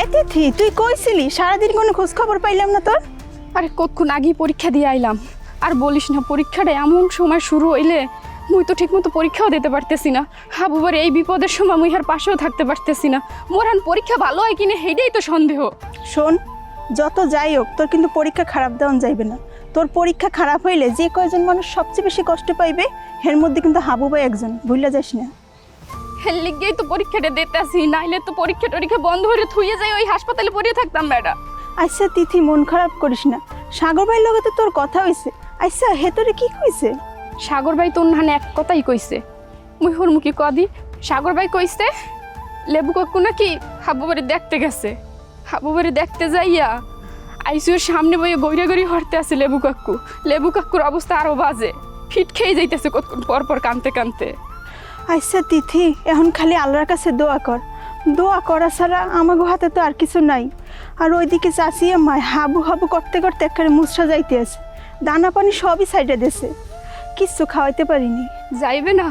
এ তিথি তুই কইছিলি সারাদিন কোনো খোঁজ খবর পাইলাম না তোর? আরে কতক্ষণ আগেই পরীক্ষা দিয়ে আইলাম। আর বলিস না পরীক্ষাটা এমন সময় শুরু হইলে মুই তো ঠিকমতো পরীক্ষাও দিতে পারতেছি না। হাবুবার এই বিপদের সময় মুই আর পাশেও থাকতে পারতেছি না। মোরান পরীক্ষা ভালো হয় কিনা সেইটাই তো সন্দেহ। শোন যত যাই হোক তোর কিন্তু পরীক্ষা খারাপ দেওয়া যাইবে না। তোর পরীক্ষা খারাপ হইলে যে কয়জন মানুষ সবচেয়ে বেশি কষ্ট পাইবে এর মধ্যে কিন্তু হাবু ভাই একজন ভুলে যাস না। হের লিগেই তো পরীক্ষাটা দিতে আসি নাইলে তো পরীক্ষা টরীক্ষা বন্ধ হয়ে থুয়ে যাই ওই হাসপাতালে পড়ে থাকতাম ম্যাডাম। আচ্ছা তিথি মন খারাপ করিস না। সাগর ভাইয়ের লগে তো তোর কথা হইছে। আচ্ছা হে তোরে কি কইছে? সাগর ভাই তোর নাহানে এক কথাই কইছে। মুই হুরমুখী কদি সাগর ভাই কইছে লেবু কাকু নাকি হাবু বাড়ি দেখতে গেছে। হাবু বাড়ি দেখতে যাইয়া আইসিউর সামনে বইয়ে গড়িয়া গড়ি হরতে আছে লেবু কাকু। লেবু কাকুর অবস্থা আরও বাজে। ফিট খেয়ে যাইতেছে কতক্ষণ পর পর কানতে কানতে। আচ্ছা তিথি, এখন খালি আল্লাহর কাছে দোয়া কর। দোয়া করা ছাড়া আমাগো হাতে তো আর কিছু নাই। আর ওইদিকে চাচিয়ে মায় হাবু হাবু করতে করতে একেবারে মুসরা যাইতে আছে। দানা পানি সবই সাইডে দেছে কিচ্ছু খাওয়াইতে পারিনি। যাইবে না।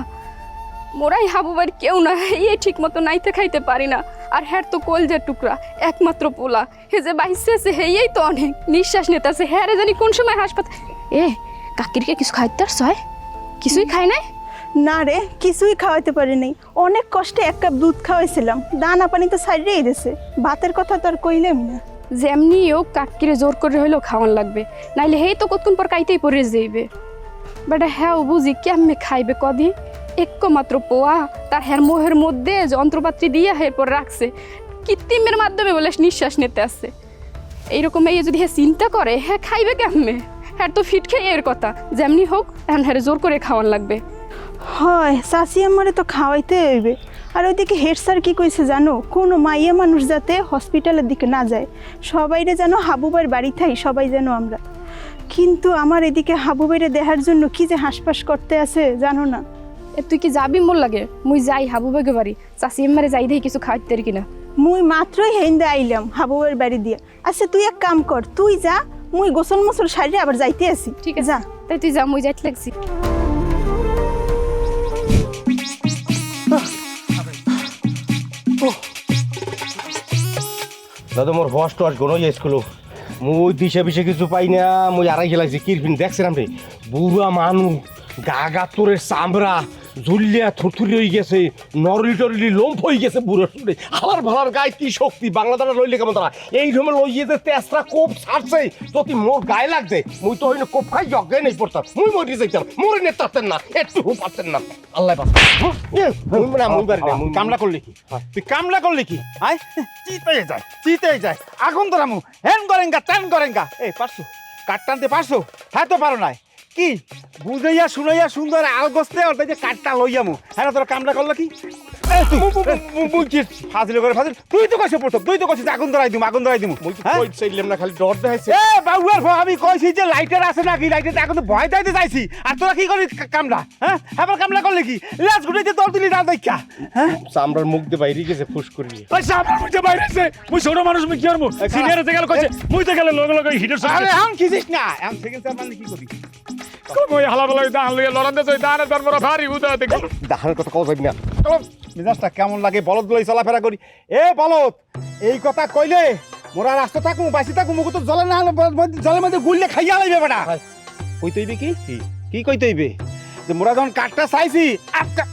মোরাই হাবু বাড়ি কেউ না এই ঠিক মতো নাইতে খাইতে পারি না। আর হ্যার তো কলজের টুকরা, একমাত্র পোলা। হে যে বাইসে আছে হেই তো অনেক। নিঃশ্বাস নিতে আছে হ্যাঁ রে জানি কোন সময় হাসপাতাল এ, কাকিরকে কিছু খাইতে আর কিছুই খায় নাই? না রে, কিছুই খাওয়াইতে পারিনি অনেক কষ্টে এক কাপ দুধ খাওয়াইছিলাম। দানা পানি তো সাইডেই দেছে। ভাতের কথা তো আর কইলাম না। যেমনি হোক কাকিরে জোর করে হইলেও খাওয়ান লাগবে। নাইলে হেই তো কতক্ষণ পর কাইতেই পড়ে যাইবে। বেটা হ্যাঁ বুঝি কেমনে খাইবে কদি? এক মাত্র পোয়া, তার হ্যার মোহের মধ্যে যন্ত্রপাতি দিয়ে এরপর রাখছে, কৃত্রিমের মাধ্যমে বলে নিঃশ্বাস নিতে আসছে এইরকম এই যদি হ্যাঁ চিন্তা করে হ্যাঁ খাইবে কেমনে? হ্যাঁ তো ফিট খেয়ে এর কথা। যেমনি হোক হ্যাঁ জোর করে খাওয়ান লাগবে। হয় চাচি আমারে তো খাওয়াইতে হইবে। আর ওইদিকে হেড স্যার কি কইছে জানো? কোনো মাইয়া মানুষ যাতে হসপিটালের দিকে না যায় সবাইরে যেন হাবুবার বাড়ি থাই সবাই যেন আমরা। কিন্তু আমার এদিকে হাবুবাইরে দেখার জন্য কি যে হাঁসপাস করতে আছে জানো না। এ তুই কি যাবি মোর লাগে? মুই যাই হাবুবাইকে বাড়ি। চাষি এমারে যাই দেখি কিছু খাইতে পারি কিনা। মুই মাত্রই হেন্দে আইলাম হাবুবার বাড়ি দিয়ে। আচ্ছা তুই এক কাম কর তুই যা মুই গোসল মোসল সাইডে আবার যাইতে আসি। ঠিক আছে। যা। তাই তুই যা মুই যাইতে লাগছি। দাদা, মোর হস টস গণ স্কুল। মুই দিশে বিশে কিছু পাই না, মুই আড়াই খেলাইছি কিরপিন দেখছিলাম রে বুড়া মানু, গা গাতুরের চামড়া ঝুলিয়া থুরথুরি হয়ে গেছে নরলি টরলি লোম্প হয়ে গেছে বুড়ো শুনে হালার ভালার গায়ে কি শক্তি? বাংলাদারা লইলে কেমন তারা? এই রকম লইয়ে যে তেসরা কোপ ছাড়ছে যদি মোর গায়ে লাগছে মুই তো হইলে কোপ খাই জগে নেই পড়তাম। মুই মরি যাইতাম মরে নে পারতেন না একটু পারতেন না। আল্লাহ পাস মুই না মুই পারি না। মুই কামলা করলি কি? তুই কামলা করলি কি? আয় চিতে যায় চিতে যায়। আগুন ধরামু হেন করেঙ্গা তেন করেঙ্গা এই পারছ? কাট টানতে পারছ? হ্যাঁ তো পারো নাই। কি? বুঝাইয়া শুনাইয়া সুন্দর আলগস্তে ওর যে কাঠটা কাটটা লইয়ামু হ্যাঁ তোর কামলা করল কি? ফাজিল করে ফাজিল। তুই তো কইছ তুই তো কইছিস আগুন ধরাই দিমু আগুন ধরাই দিমু। হ্যাঁ? কই চাইলাম না খালি ডর দেখাইছে। এ বাবুয়ার ভয় আমি কইছি যে লাইটার আছে নাকি? লাইটার এখন তো ভয় দাইতে চাইছি। আর তোরা কি করিস কামলা হ্যাঁ? আবার কামলা করলে কি? লাজ গুটাইতে দল দিলি না দেখা হ্যাঁ? চামড়ার মুখ দিয়ে বাইরে গেছে ফুস করিয়ে ওই সামনে মুখে বাইরে আছে মুই ছোট মানুষ মুই কি করব? সিনিয়র থেকে গেল কইছে মুই তো গেলে লগে লগে হিটের আরে সঙ্গে এখন না। এখন সেকেন্ড স্যার মানে কি করবি? কই হালা বলা দান লইয়া লড়ান দে দানের দর মরা ভারী উদা দেখো দাহার কথা কওয়া যাবি না। মেজাজটা কেমন লাগে? বলদগুলো চলাফেরা করি। এ বলদ এই কথা কইলে মোরা রাস্তা থাকুম বাসি থাকুম মুখ তো জলে না জলের মধ্যে গুললে খাইয়া লাইবে বেটা। কই তৈবে কি? কি কই তৈবে যে মোরা যখন কাঠটা চাইছি আটকা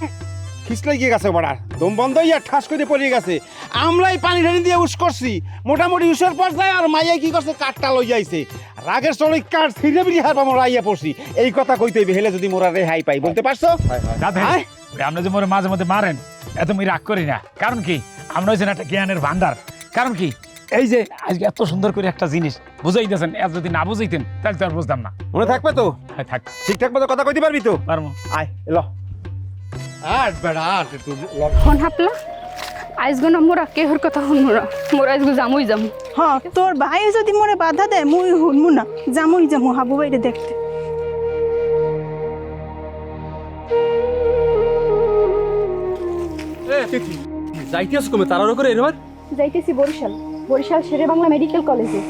খিসলাই গিয়ে গেছে বড়ার দম বন্ধ হইয়া ঠাস করে পড়ে গেছে। আমরাই পানি ঢানি দিয়ে উস করছি। মোটামুটি উসের পর যায় আর মাইয়া কি করছে? কাঠটা লই যাইছে রাগের চড়ে কাঠ ছিঁড়ে বিড়ি হারবা মোরা আইয়া পড়ছি। এই কথা কইতে হইবে হেলে যদি মোরা রেহাই পাই বলতে পারছ? আপনি যে মোরে মাঝে মধ্যে মারেন এত মুই রাগ করি না। কারণ কি? আমরা হয়েছেন একটা জ্ঞানের ভান্ডার। কারণ কি? এই যে আজকে এত সুন্দর করে একটা জিনিস বুঝাইতেছেন এত যদি না বুঝাইতেন তাহলে তো আর বুঝতাম না। মনে থাকবে তো? হ্যাঁ, থাক। ঠিকঠাক মতো কথা কইতে পারবি তো? পারব। আয় এলো আর বেড়া আর একটু হন হাপলা আইসগো না মোরা কেহর কথা হন মোরা। মোরা আইসগো জামুই জামু। হ্যাঁ তোর ভাই যদি বাধা দেয় মুই হুনমু না। জামুই জামু হাবু বাইরে দেখতে। যাইতেছ কমে তাড়াহুড়ো করে এরবার? যাইতেছি বরিশাল। বরিশাল শেরে বাংলা মেডিকেল কলেজে।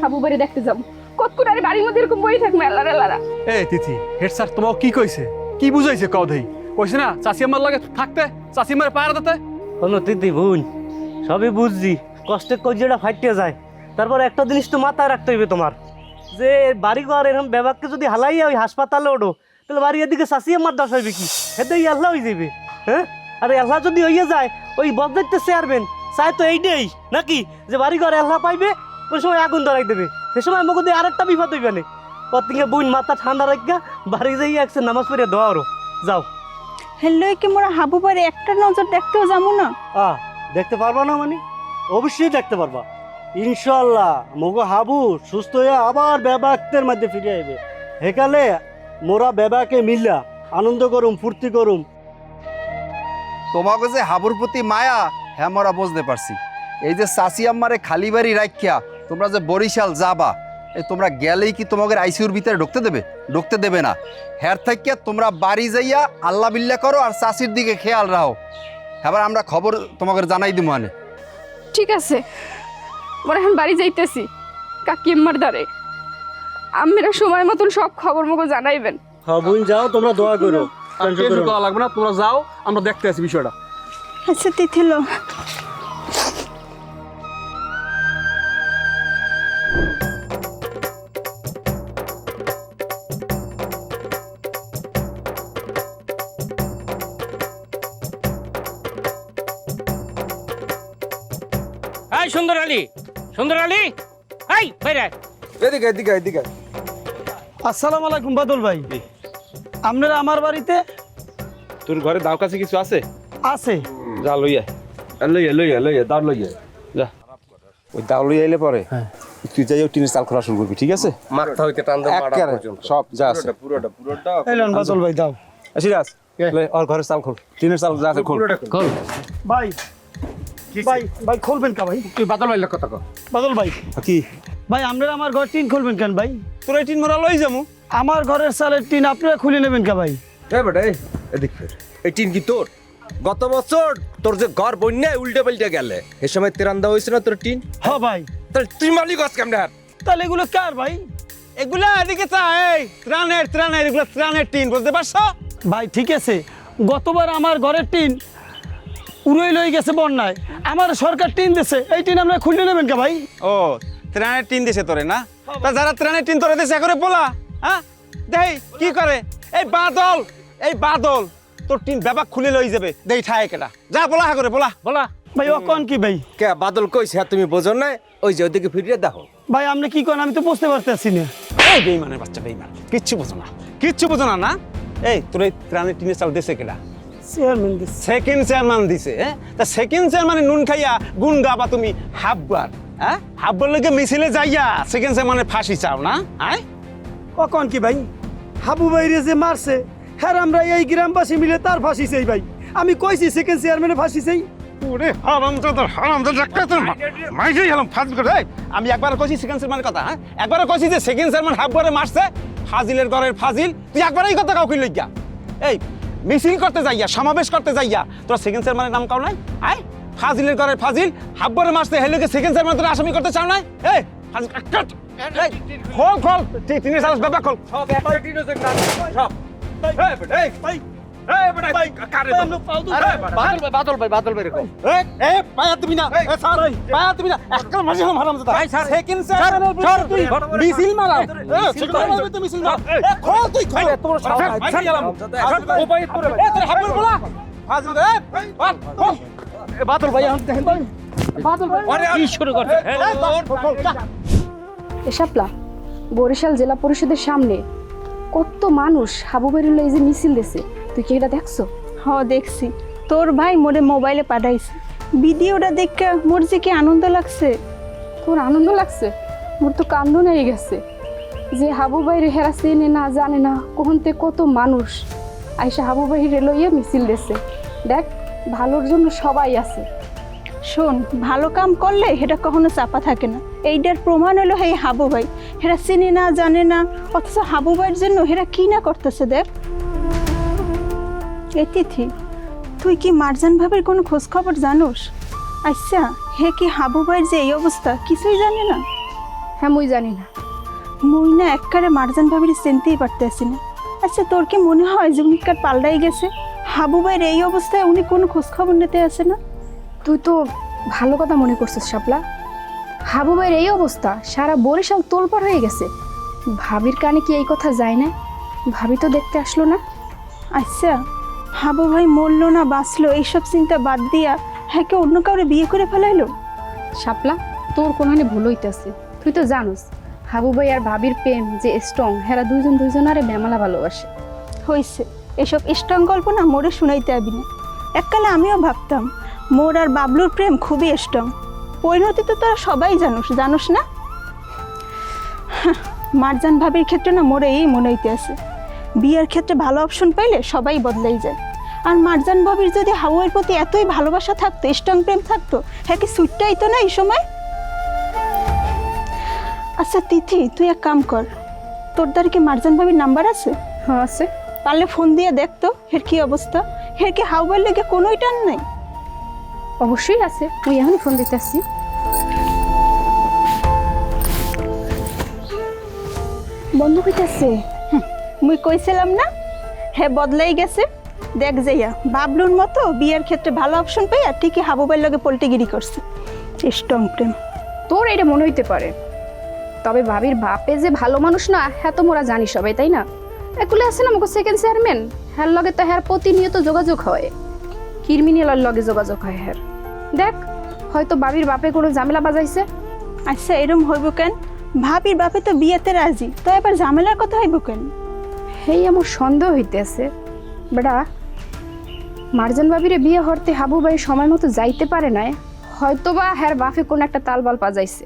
হাবু বাড়ি দেখতে যাব কতক্ষণ আরে বাড়ির মধ্যে এরকম বই থাকবে আল্লাহ আল্লাহ এ তিথি হেড স্যার তোমাকে কি কইছে? কি বুঝাইছে কও দেই? কইছে না চাষি আমার লাগে থাকতে চাষি আমার পায়রা দিতে। কোনো তিথি বোন, সবই বুঝছি, কষ্টে কজিটা ফাইটে যায়। তারপর একটা জিনিস তো মাথায় রাখতে হইবে তোমার, যে বাড়ি ঘর এরকম ব্যবাককে যদি হালাইয়া ওই হাসপাতালে ওঠো তাহলে বাড়ি এদিকে চাষিয়ে মার দশ হইবে কি? হেতেই আল্লাহ হয়ে যাবে হ্যাঁ? আর আল্লাহ যদি হইয়া যায়, ওই বদলাইতে চেয়ারবেন চাই তো এইটাই, নাকি? যে বাড়ি ঘর আল্লাহ পাইবে, ওই সময় আগুন ধরাই দেবে। সে সময় মুখ দিয়ে আরেকটা বিপদ হইবে না। থেকে বুন, মাথা ঠান্ডা রাখা বাড়ি যাই একসে নামাজ দোয়া ওরো যাও। হেললে কি মোরা হাবু বাড়ি একটা নজর দেখতেও যাব না। আ দেখতে পারবা না মানে? অবশ্যই দেখতে পারবা। ইনশাল্লাহ মগো হাবু সুস্থ হয়ে আবার বেবাকের মধ্যে ফিরে আইবে। হেকালে মোরা বেবাকে মিল্লা আনন্দ করুম ফুর্তি করুম। তোমাকে যে হাবুর প্রতি মায়া হ্যাঁ মোরা বুঝতে পারছি। এই যে চাষি আম্মারে খালি বাড়ি রাখিয়া তোমরা যে বরিশাল যাবা এই তোমরা গেলেই কি তোমাদের আইসিউর ভিতরে ঢুকতে দেবে? ঢুকতে দেবে না। হ্যার থেকে তোমরা বাড়ি যাইয়া আল্লাহ বিল্লা করো আর চাষির দিকে খেয়াল রাখো এবার আমরা খবর তোমাদের জানাই দিব মানে ঠিক আছে। মোরা এখন বাড়ি যাইতেছি কাকি এম্মার দ্বারে। আমেরা সময় মতন সব খবর মগো জানাইবেন হাবুন যাও তোমরা দোয়া করো। আর টেনশন করা লাগবে না? তোমরা যাও আমরা দেখতে আছি বিষয়টা। আচ্ছা তিথিল এই সুন্দর আলী সুন্দর আলী এই বাইরে। এদিকে এদিকে এদিকে। আসসালামু আলাইকুম বাদল ভাই। আপনারা আমার বাড়িতে? তোর ঘরে দাও কাছে কিছু আছে? আছে। যা লইয়া লইয়া লইয়া লইয়া দাও লইয়া যা। ওই দাও লইয়া এলে পরে। তুই যাই টিনের চাল খোলা শুরু করবি ঠিক আছে? মাথা হইতে টান দাও মারা পর্যন্ত। সব যা আছে। পুরোটা পুরোটা এলেন বাদল ভাই দাও। সিরাজ ওর ঘরের চাল খোল। টিনের চাল যা আছে খোল। ভাই ভাই ভাই খুলবেন কা ভাই? তুই বাদল কথা কর বাদল ভাই। কি? ভাই আপনারা আমার ঘর টিন খুলবেন কেন ভাই? তোর এই টিন মোরা লই যামু। আমার ঘরের সালের টিন আপনারা খুলে নেবেন কা ভাই? এ বেটা এদিক ফের। এই টিন কি তোর? গত বছর তোর যে ঘর বন্যায় উল্টে পাল্টে গেলে এ সময় তেরান্দা হয়েছে না তোর টিন? হ ভাই। তাহলে তুই মালিক আজ কেমন তাহলে এগুলো কার ভাই? এগুলা এদিকে চা এই ত্রাণের ত্রাণের এগুলো ত্রাণের টিন বুঝতে পারছ? ভাই ঠিক আছে। গতবার আমার ঘরের টিন উড়ে লই গেছে বন্যায়। আমার সরকার টিন দিছে। এই টিন আপনারা খুলে নেবেন কে ভাই? ও ত্রাণের টিন দিছে তোরে না? তা যারা ত্রাণের টিন তোরে দিছে করে বলা হ্যাঁ দেই কি করে? এই বাদল এই বাদল তোর টিন ব্যাপাক খুলে লই যাবে। দেই ঠায় কেটা যা বলা হা করে বলা বলা ভাই ও কোন কি ভাই? কে বাদল কইছে তুমি বোঝো না ওই যে ওদিকে ফিরিয়ে দেখো ভাই আপনি কি করেন আমি তো বুঝতে পারতেছি না। এই বেইমানের বাচ্চা বেইমান। কিচ্ছু বোঝো না কিচ্ছু বোঝো না না? এই তোর এই ত্রাণের টিনের চাল দিছে কেটা চেয়ারম্যান দিছে। সেকেন্ড চেয়ারম্যান দিছে হ্যাঁ? তা সেকেন্ড চেয়ারম্যানে নুন খাইয়া গুণ গাবা তুমি হাববার হ্যাঁ? হাববার লোকে মিছিলে যাইয়া সেকেন্ড চেয়ারম্যানে ফাঁসি চাও না ও কোন কি ভাই? হাবু ভাইরে যে মারছে হ্যাঁ আমরা এই গ্রামবাসী মিলে তার ফাঁসি চাই ভাই। আমি কইছি সেকেন্ড চেয়ারম্যানে ফাঁসি চাই। ওরে হারাম তো তোর হারাম তো একটা তোর মাইজেই হলাম ফাজ করে। আমি একবার কইছি সেকেন্ড চেয়ারম্যানের কথা হ্যাঁ? একবার কইছি যে সেকেন্ড চেয়ারম্যান হাববারে মারছে ফাজিলের ঘরের ফাজিল। তুই একবার এই কথা কাউকে লইয়া এই মিছিল করতে যাইয়া সমাবেশ করতে যাইয়া তোরা সেকেন্ড চেয়ারম্যানের নাম কাও নাই? আয় ফাজিলের ঘরের ফাজিল হাববারে মাসতে হেলেকে সেকেন্ড চেয়ারম্যান তোরা আসামি করতে চাও নাই? এই ফাজিল কাট খোল খোল তুই তিনের সাহস ব্যাপার খোল। সব বাদল ভাই বাদল ভাই পায়া তুমি না, স্যার, পায়া তুমি না, একটা মাঝে তুই? মিছিল মিছিল খোল তুই, খোল। গেলাম। তোর বলা। রে, বাদল ভাই, এখন দেখেন বাদল ভাই। কি শুরু করছে। এসাপলা বরিশাল জেলা পরিষদের সামনে কত মানুষ হাবু বেরুল এই যে মিছিল দিছে? তুই কি এটা দেখছ? হ দেখছি। তোর ভাই মোরে মোবাইলে পাঠাইছে। ভিডিওটা দেখে মোর যে কি আনন্দ লাগছে? তোর আনন্দ লাগছে? মোর তো কান্দন হয়ে গেছে। যে হাবু বাইরে হেরা চেনে না জানে না, কোহনতে কত মানুষ। আইসা হাবু বাইরে লইয়া মিছিল দেছে। দেখ, ভালোর জন্য সবাই আছে। শোন, ভালো কাম করলে এটা কখনো চাপা থাকে না। এইটার প্রমাণ হলো এই হাবু ভাই। হেরা চিনে না, জানে না, অথচ হাবু ভাইয়ের জন্য হেরা কি না করতেছে দেখ। এ তিথি তুই কি মারজান ভাবের কোনো খোঁজ খবর জানোস? আচ্ছা হে কি হাবু ভাইয়ের যে এই অবস্থা কিছুই জানে না? হ্যাঁ মুই জানি না। মুই না এককারে মার্জান ভাবির চিনতেই পারতেছি না। আচ্ছা তোর কি মনে হয় যে উনি কার পাল্টাই গেছে? হাবু ভাইয়ের এই অবস্থায় উনি কোনো খোঁজখবর নিতে আসে না? তুই তো ভালো কথা মনে করছিস শাপলা। হাবু ভাইয়ের এই অবস্থা সারা বরিশাল তোলপার হয়ে গেছে। ভাবির কানে কি এই কথা যায় না? ভাবি তো দেখতে আসলো না। আচ্ছা হাবু ভাই মরলো না বাঁচলো এইসব চিন্তা বাদ দিয়া হ্যাঁ কে অন্য কাউরে বিয়ে করে ফেলাইলো? শাপলা তোর কোনখানে ভুল হইতেছে। তুই তো জানোস হাবু ভাই আর ভাবির প্রেম যে স্ট্রং হেরা দুইজন দুইজনারে বেমালা ভালোবাসে। হয়েছে এসব স্ট্রং গল্প না মোরে শুনাইতে আবি না। এককালে আমিও ভাবতাম মোর আর বাবলুর প্রেম খুবই স্ট্রং পরিণতি তো তোরা সবাই জানোস জানোস না? মারজান ভাবির ক্ষেত্রে না মোরে এই মনে হইতে আছে বিয়ের ক্ষেত্রে ভালো অপশন পাইলে সবাই বদলাই যায়। আর মারজান ভাবির যদি হাওয়ার প্রতি এতই ভালোবাসা থাকতো স্ট্রং প্রেম থাকতো হ্যাঁ কি সুইটটাই তো না এই সময়? আচ্ছা তিথি তুই এক কাম কর। তোর দ্বারা কি মারজান ভাবির নাম্বার আছে? হ্যাঁ আছে। পারলে ফোন দিয়ে দেখতো হের কি অবস্থা? হের কি হাউবার লেগে কোনোই টান নাই? অবশ্যই আছে তুই এখন ফোন দিতে আসছি বন্ধ হইতেছে। মুই কইছিলাম না? হে বদলাই গেছে। দেখ যাইয়া বাবলুর মতো বিয়ের ক্ষেত্রে ভালো অপশন পাইয়া ঠিকই হাবুবার লগে পোল্টিগিরি করছে। স্ট্রং প্রেম। তোর এটা মনে হইতে পারে। তবে ভাবির বাপে যে ভালো মানুষ না হ্যাঁ তো মোরা জানি সবাই তাই না? এগুলো আছে না আমাকে সেকেন্ড চেয়ারম্যান হ্যার লগে তো হ্যার প্রতিনিয়ত যোগাযোগ হয়। ক্রিমিনালের লগে যোগাযোগ হয় হ্যার। দেখ হয়তো বাবির বাপে কোনো ঝামেলা বাজাইছে। আচ্ছা এরম হইব কেন? ভাবির বাপে তো বিয়েতে রাজি তো এবার ঝামেলার কথা হইব কেন? হেই আমার সন্দেহ হইতেছে। বেটা মার্জান বাবিরে বিয়ে হরতে হাবু ভাই সময় মতো যাইতে পারে নাই হয়তো বা হ্যার বাপে কোনো একটা তাল তালবাল বাজাইছে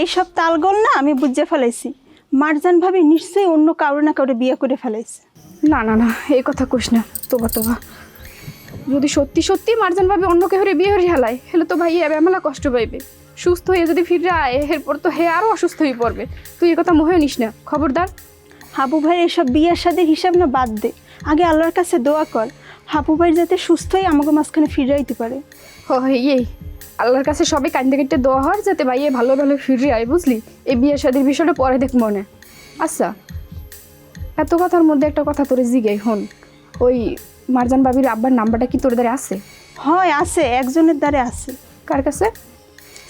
এইসব তালগোল না আমি বুঝে ফেলাইছি। মারজান ভাবি নিশ্চয়ই অন্য কারও না কারও বিয়ে করে ফেলাইছে। না না না এই কথা কইস না তোবা তোবা। যদি সত্যি সত্যি মার্জান ভাবে অন্য কেহরে বিয়ে হয়ে হেলায় হেলে তো ভাই এবেমেলা কষ্ট পাইবে। সুস্থ হয়ে যদি ফিরে আয় এরপর তো হে আরও অসুস্থ হয়ে পড়বে। তুই কথা মোহে নিস না খবরদার। হাবু ভাইয়ের এসব বিয়ের সাথে হিসাব না বাদ দে। আগে আল্লাহর কাছে দোয়া কর। হাবু ভাই যাতে সুস্থই আমাকে মাঝখানে ফিরে আইতে পারে। হ এই আল্লাহর কাছে সবাই কান্দে কাটতে দোয়া হর যাতে ভাই এ ভালো ভালো ফিরে আয় বুঝলি? এই বিয়ের শাদির বিষয়টা পরে দেখ মনে। আচ্ছা এত কথার মধ্যে একটা কথা তোরে জিগাই হন। ওই মারজান বাবির আব্বার নাম্বারটা কি তোর দ্বারা আছে? হয় আছে একজনের দ্বারে আছে। কার কাছে?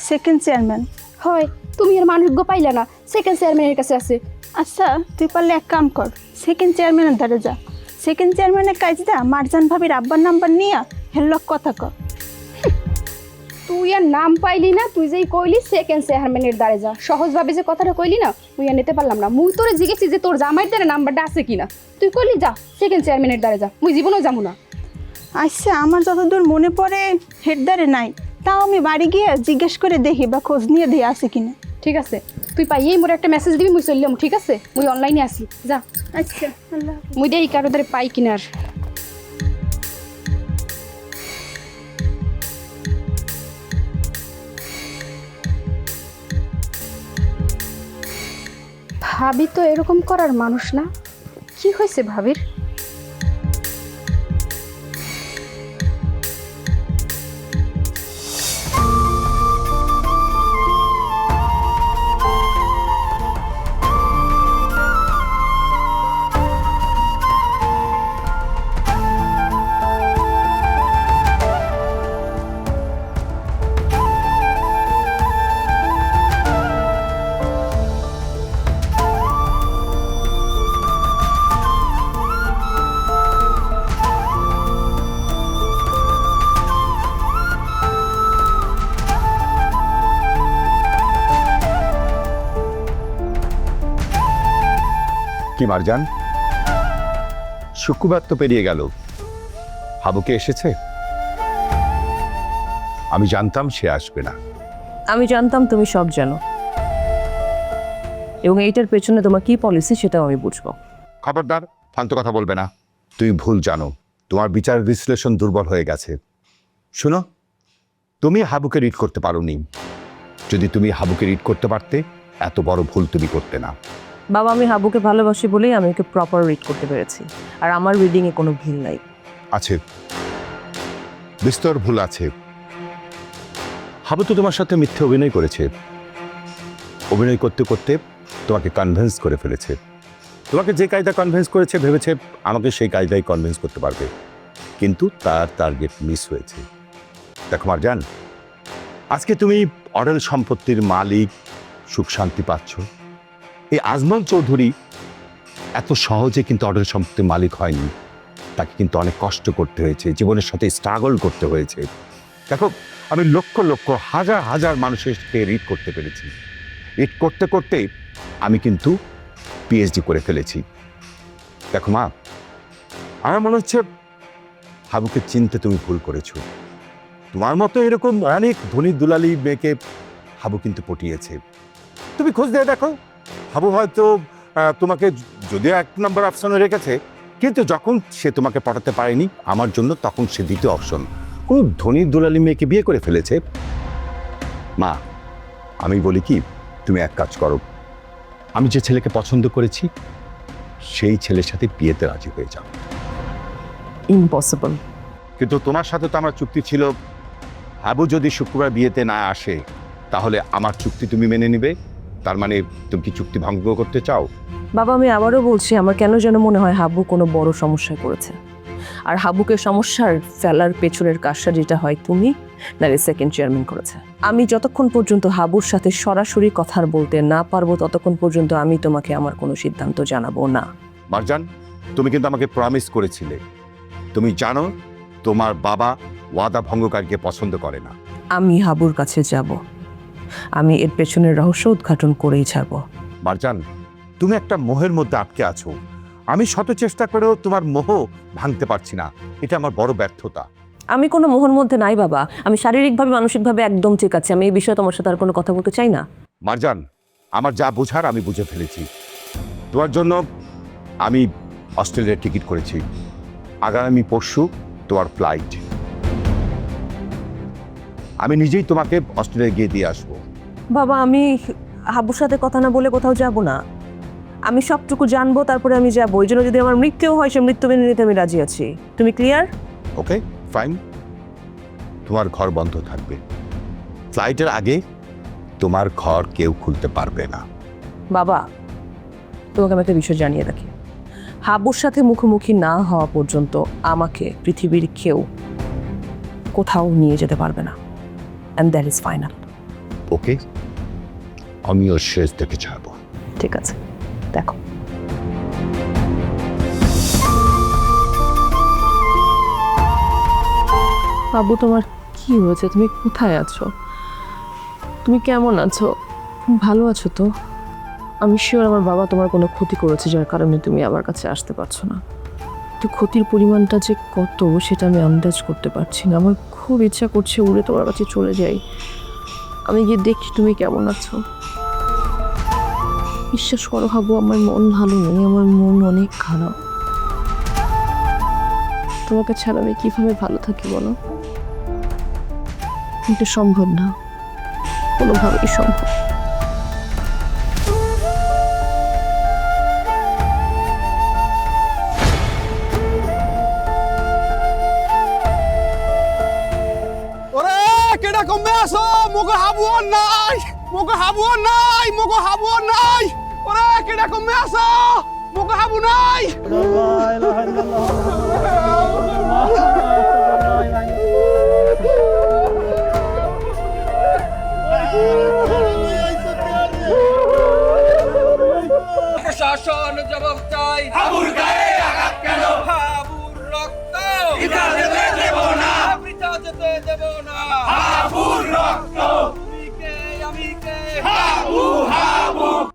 Second chairman. হয় তুমি এর মানুষ গো পাইলা না সেকেন্ড চেয়ারম্যানের কাছে আছে। আচ্ছা তুই পারলে এক কাম কর সেকেন্ড চেয়ারম্যানের দ্বারে যা। সেকেন্ড চেয়ারম্যানের কাজ দা মারজান ভাবির আব্বার নাম্বার নিয়ে হেল্লক কথা কর। তুই আর নাম পাইলি না তুই যেই কইলি সেকেন্ড চেয়ারম্যানের দ্বারে যা। সহজভাবে যে কথাটা কইলি না তুই আর নিতে পারলাম না। মুই তোরে জিজ্ঞেসি যে তোর জামাইয়ের দ্বারা নাম্বারটা আছে কিনা। তুই কইলি যা সেকেন্ড চেয়ারম্যানের দ্বারে যা। মুই জীবনেও যাব না। আচ্ছা আমার যতদূর মনে পড়ে হেড দ্বারে নাই। তাও আমি বাড়ি গিয়ে জিজ্ঞেস করে দেখি বা খোঁজ নিয়ে দিয়ে আছে কিনা। ঠিক আছে? তুই পাইয়েই মোর একটা মেসেজ দিবি মুই চললাম ঠিক আছে? মুই অনলাইনে আসি যা। আচ্ছা মুই দেই কারও দ্বারে পাই কিনার ভাবি তো এরকম করার মানুষ না। কি হয়েছে ভাবির? কি মারজান? শুক্রবার তো পেরিয়ে গেল। হাবুকে এসেছে? আমি জানতাম সে আসবে না। আমি জানতাম তুমি সব জানো। এবং এইটার পেছনে তোমার কি পলিসি সেটাও আমি বুঝব। খবরদার ফালতু কথা বলবে না। তুমি ভুল জানো। তোমার বিচার বিশ্লেষণ দুর্বল হয়ে গেছে। শোনো তুমি হাবুকে রিড করতে পারোনি। যদি তুমি হাবুকে রিড করতে পারতে এত বড় ভুল তুমি করতে না। বাবা, আমি হাবুকে ভালোবাসি বলেই আমি ওকে প্রপার রিড করতে পেরেছি। আর আমার রিডিংয়ে কোনো ভুল নাই। আছে। বিস্তর ভুল আছে। হাবু তো তোমার সাথে মিথ্যে অভিনয় করেছে। অভিনয় করতে করতে তোমাকে কনভিন্স করে ফেলেছে। তোমাকে যে কায়দা কনভিন্স করেছে, ভেবেছে, আমাকে সেই কায়দায় কনভিন্স করতে পারবে। কিন্তু তার টার্গেট মিস হয়েছে। দেখো, মারজান, আজকে তুমি অডেল সম্পত্তির মালিক সুখ শান্তি পাচ্ছ। এই আজমল চৌধুরী এত সহজে কিন্তু অডেল সম্পত্তির মালিক হয়নি। তাকে কিন্তু অনেক কষ্ট করতে হয়েছে, জীবনের সাথে স্ট্রাগল করতে হয়েছে। দেখো, আমি লক্ষ লক্ষ, হাজার হাজার মানুষের সাথে রিড করতে পেরেছি। রিড করতে করতে আমি কিন্তু পিএইচডি করে ফেলেছি। দেখো মা, আমার মনে হচ্ছে হাবুকে চিনতে তুমি ভুল করেছ। তোমার মতো এরকম অনেক ধনী দুলালি মেয়েকে হাবু কিন্তু পটিয়েছে। তুমি খোঁজ দিয়ে দেখো। হাবু হয়তো তোমাকে যদিও এক নম্বর অপশনে রেখেছে কিন্তু যখন সে তোমাকে পটাতে পারেনি আমার জন্য তখন সে দ্বিতীয় অপশন কোন ধনী দুলালি মেয়েকে বিয়ে করে ফেলেছে? মা আমি বলি কি তুমি এক কাজ করো। আমি যে ছেলেকে পছন্দ করেছি সেই ছেলের সাথে বিয়েতে রাজি হয়ে যাও। ইম্পসিবল কিন্তু তোমার সাথে তো আমার চুক্তি ছিল। হাবু যদি শুক্রবার বিয়েতে না আসে তাহলে আমার চুক্তি তুমি মেনে নিবে? তার মানে তুমি কি চুক্তি ভঙ্গ করতে চাও? বাবা আমি আবারও বলছি আমার কেন যেন মনে হয় হাবু কোনো বড় সমস্যায় করেছে আর হাবুকে সমস্যার ফেলার পেছনের কাজটা যেটা হয় তুমি নারে সেকেন্ড চেয়ারম্যান করেছে। আমি যতক্ষণ পর্যন্ত হাবুর সাথে সরাসরি কথা বলতে না পারব ততক্ষণ পর্যন্ত আমি তোমাকে আমার কোনো সিদ্ধান্ত জানাব না। মারজান তুমি কিন্তু আমাকে প্রমিস করেছিলে। তুমি জানো তোমার বাবা ওয়াদা ভঙ্গকারীকে পছন্দ করে না। আমি হাবুর কাছে যাব। আমি এর পেছনের রহস্য উদ্ঘাটন করেই ছাড়বো। মারজান তুমি একটা মোহের মধ্যে আটকে আছো। আমি শত চেষ্টা করেও তোমার মোহ ভাঙতে পারছি না। এটা আমার বড় ব্যর্থতা। আমি কোনো মোহর মধ্যে নাই বাবা। আমি শারীরিকভাবে মানসিকভাবে একদম ঠিক আছে। আমি এই বিষয়ে তোমার সাথে আর কোনো কথা বলতে চাই না। মারজান আমার যা বোঝার আমি বুঝে ফেলেছি। তোমার জন্য আমি অস্ট্রেলিয়ার টিকিট করেছি। আগামী পরশু তোমার ফ্লাইট। আমি নিজেই তোমাকে অস্ট্রেলিয়া গিয়ে দিয়ে আসব। বাবা আমি হাবুর সাথে কথা না বলে কোথাও যাব না। আমি সবটুকু জানব তারপরে আমি যাব। ওই জন্য যদি আমার মৃত্যুও হয় সে মৃত্যু মেনে নিতে আমি রাজি আছি। তুমি ক্লিয়ার? Okay fine. তোমার ঘর বন্ধ থাকবে। ফ্লাইটের আগে তোমার ঘর কেউ খুলতে পারবে না। বাবা তোমাকে আমি একটা বিষয় জানিয়ে রাখি। হাবুর সাথে মুখোমুখি না হওয়া পর্যন্ত আমাকে পৃথিবীর কেউ কোথাও নিয়ে যেতে পারবে না। And that is final okay আমিও শেষ দেখে ছাড়বো। ঠিক আছে। দেখো। বাবু তোমার কি হয়েছে? তুমি কোথায় আছো? তুমি কেমন আছো? ভালো আছো তো? আমি শিওর আমার বাবা তোমার কোনো ক্ষতি করেছে যার কারণে তুমি আমার কাছে আসতে পারছ না। তো ক্ষতির পরিমাণটা যে কত, সেটা আমি আন্দাজ করতে পারছি না। আমার খুব ইচ্ছা করছে উড়ে তোমার কাছে চলে যাই। আমি গিয়ে দেখি তুমি কেমন আছো। বিশ্বাস করো হাবু, আমার মন ভালো নেই, আমার মন অনেক খারাপ। তোমাকে ছাড়া আমি কীভাবে ভালো থাকি বলো? এটা সম্ভব না। কোনোভাবেই সম্ভব কেডা কমবে আসো মোকে হাবুয়ার নাই। মোকে হাবুয়ার নাই মোকে হাবুয়ার নাই। ওরে কেডা কমবে আসো মোকে হাবু নাই। প্রশাসন জবাব চাই। হাবুর Ha, burrotto! Amiche, amiche! Ha, uh, ha, uh.